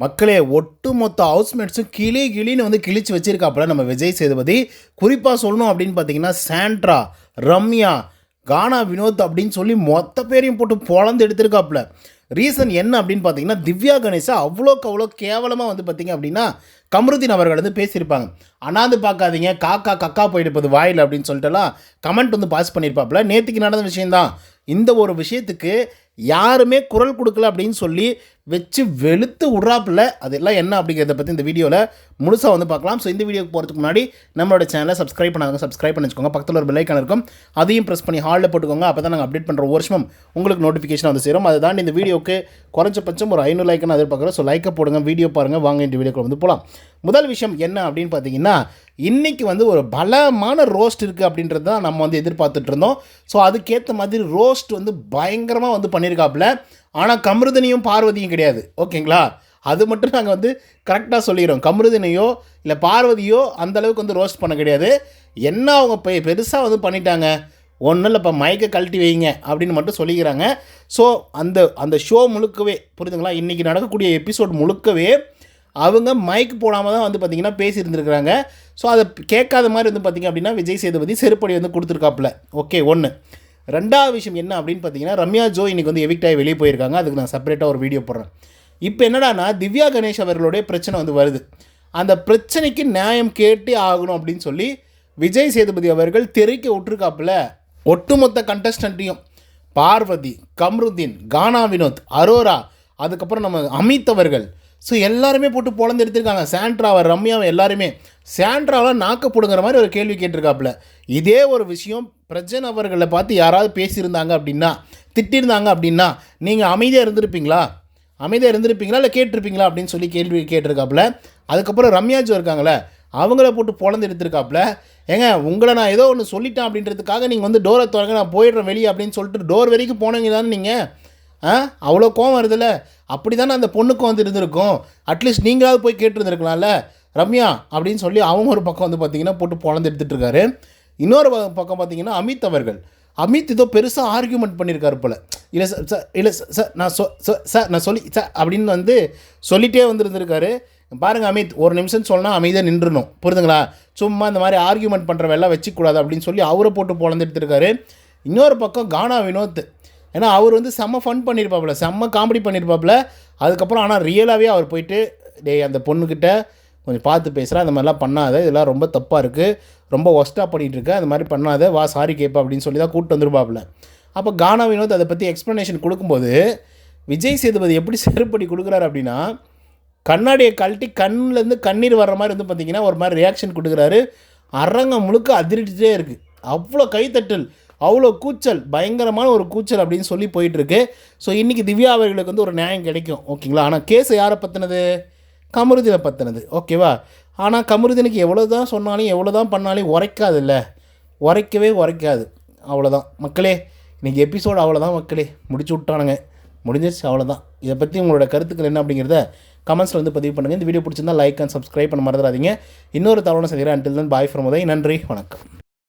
மக்களே ஒட்டுமொத்த ஹவுஸ்மேட்ஸும் கிளி கிளின்னு வந்து கிழிச்சு வச்சிருக்காப்புல நம்ம விஜய் சேதுபதி. குறிப்பாக சொல்லணும் அப்படின்னு பார்த்தீங்கன்னா சாண்ட்ரா ரம்யா கானா வினோத் அப்படின்னு சொல்லி மொத்த பேரையும் போட்டு பொழந்து எடுத்திருக்காப்புல. ரீசன் என்ன அப்படின்னு பார்த்தீங்கன்னா திவ்யா கணேஷா அவ்வளோக்கு அவ்வளோ கேவலமாக வந்து பார்த்தீங்க அப்படின்னா கமருதீன் அவர்கள் வந்து பேசியிருப்பாங்க. அண்ணாந்து பார்க்காதீங்க காக்கா கக்கா போயிடுப்பது வாயில் அப்படின்னு சொல்லிட்டுலாம் கமெண்ட் வந்து பாஸ் பண்ணியிருப்பாப்புல. நேற்றுக்கு நடந்த விஷயந்தான் இந்த ஒரு விஷயத்துக்கு யாருமே குரல் கொடுக்கல அப்படின்னு சொல்லி வச்சு வெளுத்து விட்றாப்புல. அதெல்லாம் என்ன அப்படிங்கிறத பற்றி இந்த வீடியோவில் முழுசாக வந்து பார்க்கலாம். ஸோ இந்த வீடியோக்கு போகிறதுக்கு முன்னாடி நம்மளோட சேனலை சப்ஸ்கிரைப் பண்ணாங்க சப்ஸ்கிரைப் பண்ணி வச்சுக்கோங்க. பக்கத்தில் ஒரு பெல்லைக்கான இருக்கும். அதையும் ப்ரெஸ் பண்ணி ஹாலில் போட்டுக்கோங்க. அப்போ தான் நாங்கள் அப்டேட் பண்ணுற ஒரு வருஷமும் உங்களுக்கு நோட்டிஃபிகேஷன் வந்து சேரும். அதை தாண்டி இந்த வீடியோக்கு குறைஞ்சபட்சம் ஒரு ஐநூறு லைக்கான எதிர்பார்க்குறோம் ஸோ லைக்கை போடுங்க வீடியோ பாருங்கள் வாங்க இந்த வீடியோக்கு வந்து போகலாம் முதல் விஷயம் என்ன அப்படின்னு பார்த்தீங்கன்னா இன்றைக்கி வந்து ஒரு பலமான ரோஸ்ட் இருக்குது அப்படின்றது தான் நம்ம வந்து எதிர்பார்த்துட்டு இருந்தோம். ஸோ அதுக்கேற்ற மாதிரி ரோஸ்ட் வந்து பயங்கரமாக வந்து பண்ணியிருக்காப்புல ஆனால் கமருதனியும் பார்வதியும் கிடையாது. ஓகேங்களா? அது மட்டும் நாங்கள் வந்து கரெக்டாக சொல்லிடுறோம். கமருதனையோ இல்லை பார்வதியோ அந்த அளவுக்கு வந்து ரோஸ்ட் பண்ண கிடையாது. என்ன அவங்க பெ பெருசாக வந்து பண்ணிட்டாங்க? ஒன்றும் இல்லை இப்போ மைக்கை கழட்டி வைங்க அப்படின்னு மட்டும் சொல்லிக்கிறாங்க. ஸோ அந்த அந்த ஷோ முழுக்கவே புரியுதுங்களா? இன்றைக்கி நடக்கக்கூடிய எபிசோட் முழுக்கவே அவங்க மைக் போடாமல் தான் வந்து பார்த்திங்கன்னா பேசியிருந்துருக்குறாங்க. ஸோ அதை கேட்காத மாதிரி வந்து பார்த்திங்க அப்படின்னா விஜய் சேதுபதி செருப்படி வந்து கொடுத்துருக்காப்புல. ஓகே ஒன்று ரெண்டாவது விஷயம் என்ன அப்படின்னு பார்த்தீங்கன்னா ரம்யா ஜோ இன்றைக்கி வந்து எவிக்டாகி வெளியே போயிருக்காங்க. அதுக்கு நான் செப்பரேட்டாக ஒரு வீடியோ போடுறேன். இப்போ என்னடானா திவ்யா கணேஷ் அவர்களுடைய பிரச்சனை வந்து வருது. அந்த பிரச்சனைக்கு நியாயம் கேட்டே ஆகணும் அப்படின்னு சொல்லி விஜய் சேதுபதி அவர்கள் தெரிக்க விட்டுருக்காப்புல. ஒட்டுமொத்த கண்டஸ்டண்ட்டையும் பார்வதி கம்ருதீன் கானா வினோத் அரோரா அதுக்கப்புறம் நம்ம அமித் அவர்கள் ஸோ எல்லாருமே போட்டு பொழந்து எடுத்திருக்காங்க. சாண்ட்ராவை ரம்யாவை எல்லாருமே. சாண்ட்ராவை நாக்க பிடுங்குற மாதிரி ஒரு கேள்வி கேட்டிருக்காப்புல. இதே ஒரு விஷயம் பிரஜன் அவர்களை பார்த்து யாராவது பேசியிருந்தாங்க அப்படின்னா திட்டிருந்தாங்க அப்படின்னா நீங்கள் அமைதியாக இருந்திருப்பீங்களா? அமைதியாக இருந்திருப்பீங்களா? இல்லை கேட்டிருப்பீங்களா? அப்படின்னு சொல்லி கேள்வி கேட்டிருக்காப்புல. அதுக்கப்புறம் ரம்யாஜோ இருக்காங்களே அவங்கள போட்டு பொழந்து எடுத்திருக்காப்புல. ஏங்க உங்களை நான் ஏதோ ஒன்று சொல்லிட்டேன் அப்படின்றதுக்காக நீங்கள் வந்து டோரை திறங்க நான் போயிடுறேன் வெளியே அப்படின்னு சொல்லிட்டு டோர் வரைக்கும் போனீங்க தானே நீங்கள் ஆ? அவ்வளோ கோவம் வருதுல்ல. அப்படி தானே அந்த பொண்ணுக்கும் வந்து இருந்திருக்கும். அட்லீஸ்ட் நீங்களாவது போய் கேட்டுருந்துருக்கலாம்ல. ரம்யா அப்படின்னு சொல்லி அவங்க ஒரு பக்கம் வந்து பார்த்தீங்கன்னா போட்டு பொழந்து எடுத்துகிட்டு இருக்காரு. இன்னொரு பக்கம் பார்த்தீங்கன்னா அமித் அவர்கள். அமித் ஏதோ பெருசாக ஆர்கியூமெண்ட் பண்ணியிருக்காரு போல். இல்லை சார் சார் இல்லை சார் சார் நான் சொ சொ- சார் நான் சொல்லி சார் அப்படின்னு வந்து சொல்லிட்டே வந்துருந்துருக்காரு. பாருங்க அமித் ஒரு நிமிஷம் சொன்னால் அமைதியாக நின்றுணும் புரியுதுங்களா? சும்மா இந்த மாதிரி ஆர்கியூமெண்ட் பண்ணுற வேலை வச்சுக்கூடாது அப்படின்னு சொல்லி அவரை போட்டு பொழந்து எடுத்துருக்காரு. இன்னொரு பக்கம் கானா வினோத் ஏன்னா அவர் வந்து செம்ம ஃபன் பண்ணியிருப்பாப்புல செம்ம காமெடி பண்ணியிருப்பாப்புல அதுக்கப்புறம் ஆனால் ரியலாகவே அவர் போயிட்டு டேய் அந்த பொண்ணுக்கிட்ட கொஞ்சம் பார்த்து பேசுகிறேன் அந்த மாதிரிலாம் பண்ணாத இதெல்லாம் ரொம்ப தப்பாக இருக்குது ரொம்ப ஒஸ்ட்டாக பண்ணிகிட்டு இருக்க அந்த மாதிரி பண்ணாத வா சாரி கேட்பா அப்படின்னு சொல்லி தான் கூப்பிட்டு வந்துருப்பாப்புல. அப்போ கானா வினோத் அதை பற்றி எக்ஸ்ப்ளனேஷன் கொடுக்கும்போது விஜய் சேதுபதி எப்படி செருப்படி கொடுக்குறாரு அப்படின்னா கண்ணாடியை கழட்டி கண்ணிலேருந்து கண்ணீர் வர்ற மாதிரி வந்து பார்த்தீங்கன்னா ஒரு மாதிரி ரியாக்ஷன் கொடுக்குறாரு. அரங்கம் முழுக்க அதிரிட்டுட்டே இருக்குது அவ்வளோ கைத்தட்டல். அவ்வளோ கூச்சல் பயங்கரமான ஒரு கூச்சல் அப்படின்னு சொல்லி போயிட்டுருக்கு. ஸோ இன்றைக்கி திவ்யா அவர்களுக்கு வந்து ஒரு நியாயம் கிடைக்கும் ஓகேங்களா? ஆனால் கேஸ் யாரை பற்றினது கமருதினை பற்றினது ஓகேவா? ஆனால் கமருதினுக்கு எவ்வளோ தான் சொன்னாலும் எவ்வளோ தான் பண்ணாலும் உரைக்காதுல்ல. உரைக்கவே உரைக்காது அவ்வளோதான் மக்களே இன்றைக்கி எபிசோடு அவ்வளோதான் மக்களே. முடிச்சு விட்டானுங்க. முடிஞ்சிருச்சு அவ்வளோதான் இதை பற்றி உங்களோட கருத்துக்கள் என்ன அப்படிங்கிறத கமெண்ட்ஸில் வந்து பதிவு பண்ணுங்கள் இந்த வீடியோ பிடிச்சிருந்தா லைக் அண்ட் சப்ஸ்கிரைப் பண்ண மறந்துடாதீங்க. இன்னொரு தவறான சந்திக்கிறேன் அன்டில் தான் பாய் ஃப்ரம் உதய். நன்றி வணக்கம்.